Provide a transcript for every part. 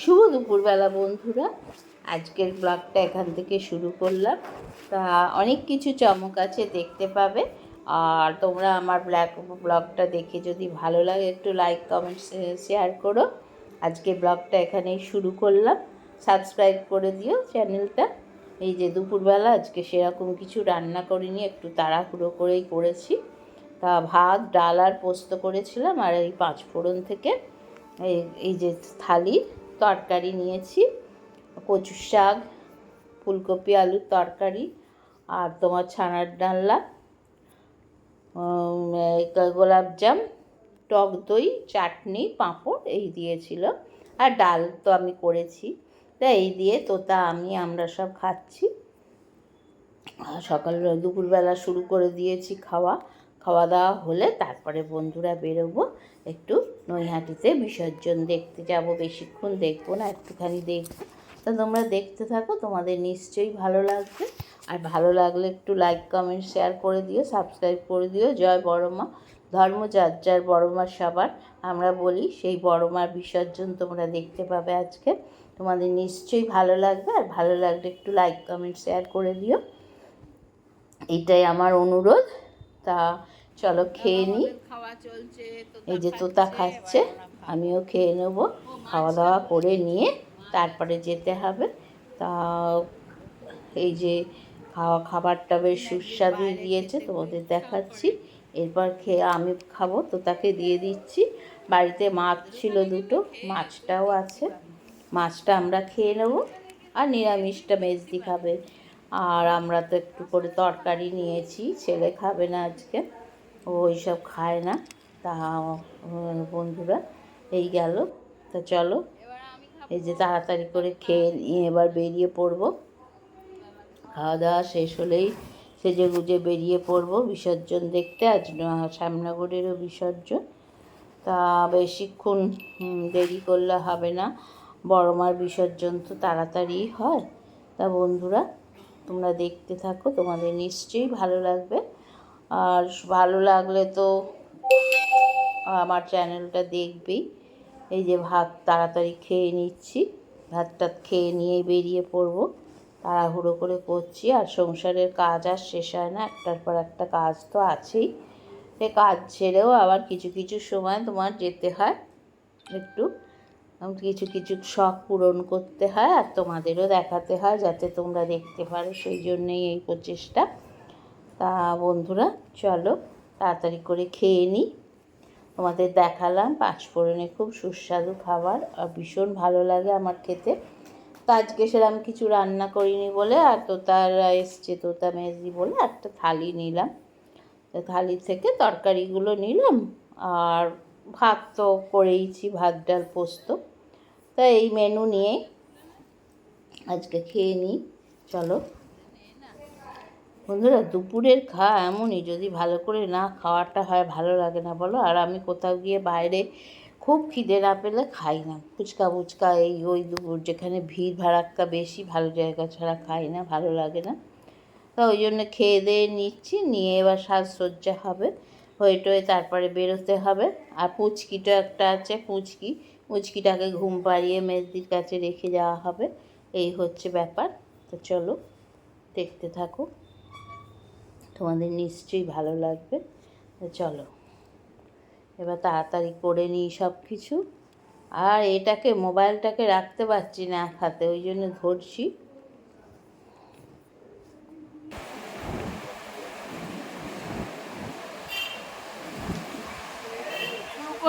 শুভ দুপুরবেলা, বন্ধুরা। আজকের ব্লগটা এখান থেকে শুরু করলাম। তা অনেক কিছু চমক আছে, দেখতে পাবে। আর তোমরা আমার ব্ল্যাক ব্লগটা দেখে যদি ভালো লাগে, একটু লাইক কমেন্ট শেয়ার করো। আজকে ব্লগটা এখানেই শুরু করলাম। সাবস্ক্রাইব করে দিও চ্যানেলটা। এই যে দুপুরবেলা, আজকে সেরকম কিছু রান্না করিনি, একটু তাড়াহুড়ো করেই করেছি। তা ভাত, ডাল আর পোস্ত করেছিলাম, আর এই পাঁচ ফোড়ন থেকে এই এই যে থালি। তরকারি নিয়েছি। কচু শাক, ফুলকপি, আলুর তরকারি আর তোমার ছানার এই গোলাপজাম টক দই, চাটনি, পাঁপড় এই দিয়েছিল। আর ডাল তো আমি করেছি। তা এই দিয়ে তোতা আমি, আমরা সব খাচ্ছি। সকাল, দুপুরবেলা শুরু করে দিয়েছি খাওয়া। খাওয়া দাওয়া হলে তারপরে বন্ধুরা বেরোবো, একটু নৈহাটিতে বিসর্জন দেখতে যাব, বেশিক্ষণ দেখব না, একটুখানি দেখব। তা তোমরা দেখতে থাকো, তোমাদের নিশ্চয়ই ভালো লাগবে। আর ভালো লাগলে একটু লাইক কমেন্ট শেয়ার করে দিও সাবস্ক্রাইব করে দিও। জয় বড়মা, ধর্ম যার যার বড়মার সবার। আমরা বলি, সেই বড়মার বিসর্জন তোমরা দেখতে পাবে আজকে। তোমাদের নিশ্চয়ই ভালো লাগবে, আর ভালো লাগলে একটু লাইক কমেন্ট শেয়ার করে দিও। এটাই আমার অনুরোধ। তা চলো খেয়ে নিই এই যে তোতা খাচ্ছে, আমিও খেয়ে নেব। খাওয়া দাওয়া করে নিয়ে তারপরে যেতে হবে। তা এই যে খাওয়া খাবারটা বেশ সুস্বাদু দিয়েছে তোমাদের দেখাচ্ছি। এরপর খেয়ে আমি খাব তো তাকে দিয়ে দিচ্ছি। বাড়িতে মাছ ছিল দুটো, মাছটাও আছে। মাছটা আমরা খেয়ে নেব। আর নিরামিষটা মেজদি খাবে। আর আমরা তো একটু করে তরকারি নিয়েছি, ছেলে খাবে না আজকে, ও ওইসব খায় না। তা বন্ধুরা, এই গেল। তা চলো, এই যে তাড়াতাড়ি করে খেয়ে নিয়ে এবার বেরিয়ে পড়ব। খাওয়া দাওয়া শেষ হলেই সেজে গুজে বেরিয়ে পড়ব, বিসর্জন দেখতে, আজ শ্যামনগরেরও বিসর্জন। তা বেশিক্ষণ দেরি করলে হবে না বড় মার বিসর্জন তো তাড়াতাড়ি হয়। তা বন্ধুরা তোমরা দেখতে থাকো, তোমাদের নিশ্চয়ই ভালো লাগবে। আর ভালো লাগলে তো আমার চ্যানেলটা দেখবেই। এই যে ভাত তাড়াতাড়ি খেয়ে নিচ্ছি ভাত টাত খেয়ে নিয়ে বেরিয়ে পড়ব, তাড়াহুড়ো করে করছি। আর সংসারের কাজ আর শেষ হয় না, একটার পর একটা কাজ তো আছেই। সে কাজ ছেড়েও আবার কিছু কিছু সময় তোমার যেতে হয়, একটু কিছু কিছু শখ পূরণ করতে হয় আর তোমাদেরও দেখাতে হয় যাতে তোমরা দেখতে পারো সেই জন্যেই এই প্রচেষ্টা। তা বন্ধুরা, চলো তাড়াতাড়ি করে খেয়ে নিই। তোমাদের দেখালাম পাঁচফোড়নে খুব সুস্বাদু খাবার আর ভীষণ ভালো লাগে আমার খেতে। তো আজকে সেরকম কিছু রান্না করিনি বলে আর তোতার এসছে, তোতা মেজি বলে একটা থালি নিলাম। থালি থেকে তরকারিগুলো নিলাম আর ভাত তো করেইছি, ভাত, ডাল, পোস্ত। তা এই মেনু নিয়ে আজকে খেয়ে নিই। চলো। বন্ধুরা, দুপুরের খাওয়া এমনই, যদি ভালো করে না খাওয়াটা হয়, ভালো লাগে না, বলো। আর আমি কোথাও গিয়ে বাইরে খুব খিদে না পেলে খাই না। ফুচকা ফুচকা, এই ওই দুপুর, যেখানে ভিড় ভাড়াক্কা বেশি, ভালো জায়গা ছাড়া খাই না, ভালো লাগে না। তা ওই জন্য খেয়ে দিয়ে নিচ্ছি, নিয়ে এবার সাজসজ্জা হবে। হয়ে টয়ে তারপরে বেরোতে হবে। আর পুচকিটা একটা আছে, পুচকি। পুচকিটাকে ঘুম পাড়িয়ে মেজদির কাছে রেখে যাওয়া হবে। এই হচ্ছে ব্যাপার। তো চলো, দেখতে থাকো। তোমাদের নিশ্চয়ই ভালো লাগবে। তো চলো, এবার তাড়াতাড়ি করে নিই সব কিছু আর এটাকে, মোবাইলটাকে রাখতে পারছি না এক হাতে, ওই জন্য ধরছি শুরু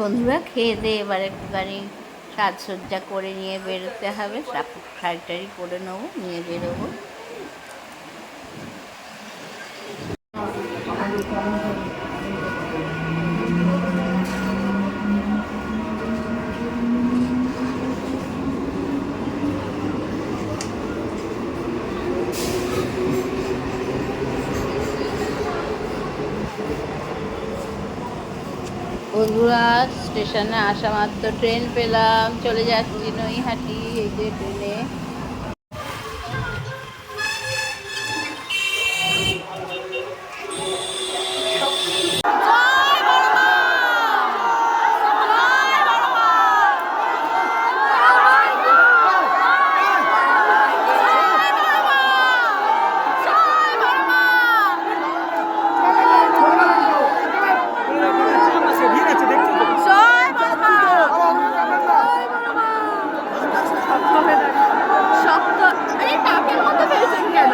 বন্ধুরা, খেয়ে দিয়ে এবার একটুখানি সাজসজ্জা করে নিয়ে বেরোতে হবে। শাড়ি টাড়ি পরে নেব, নিয়ে বেরোবো। বন্ধুরা স্টেশনে আসা মাত্র ট্রেন পেলাম। চলে যাচ্ছি নৈহাটি এই যে ট্রেনে ভিড় আছে দেখছি তো শক্ত আরে টাকের মতো ফেলছেন কেন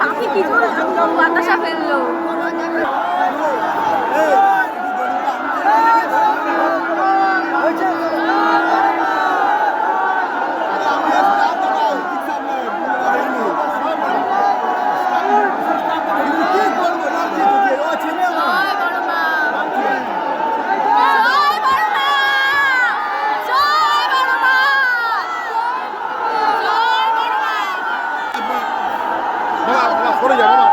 টাকে কি করে বাতাসা ফেলল জয় বড় মা জয় বড় মা জয় বড় মা জয় বড় মা করে যাব না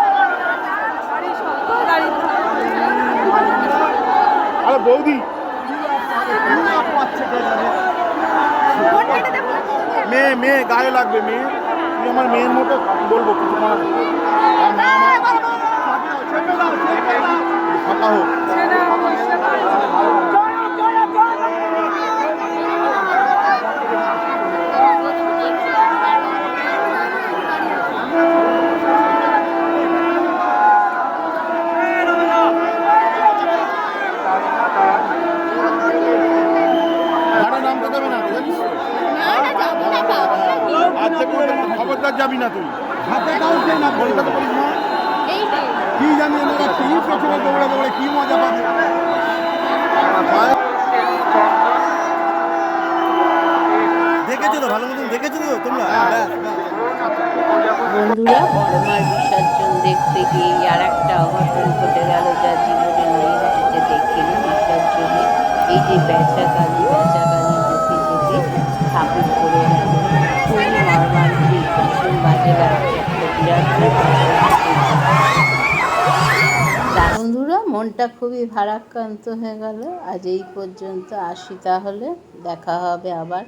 বৌদি মেয়ে মেয়ে গায়ে লাগবে মেয়ে। তুই আমার মেয়ের মতো বলব কিছু ফাঁকা হোক গাড়ি নামতে দেবে না জানিস তো? না না যাব না পাবো না থেকে খবরদার যাবি না তুই। হাতে কাউকে না কলকাতা করিস না কি জানি এনারা কি পেছনে দৌড়ে দৌড়ে কি মজা পাবে। দেখেছ তো? ভালো মতন দেখেছ তো তোমরা? বন্ধুরা বড়মার বিসর্জন দেখতে গিয়ে আর একটা অঘটন ঘটে গেল যা জীবনে নৈহাটিতে দেখিনি বিসর্জনে। এই যে বেচা কালী বেচা কালী যেতে যেতে ঠাকুর। বন্ধুরা মনটা খুবই ভারাক্রান্ত হয়ে গেল। আজ এই পর্যন্ত আসি তাহলে। দেখা হবে আবার।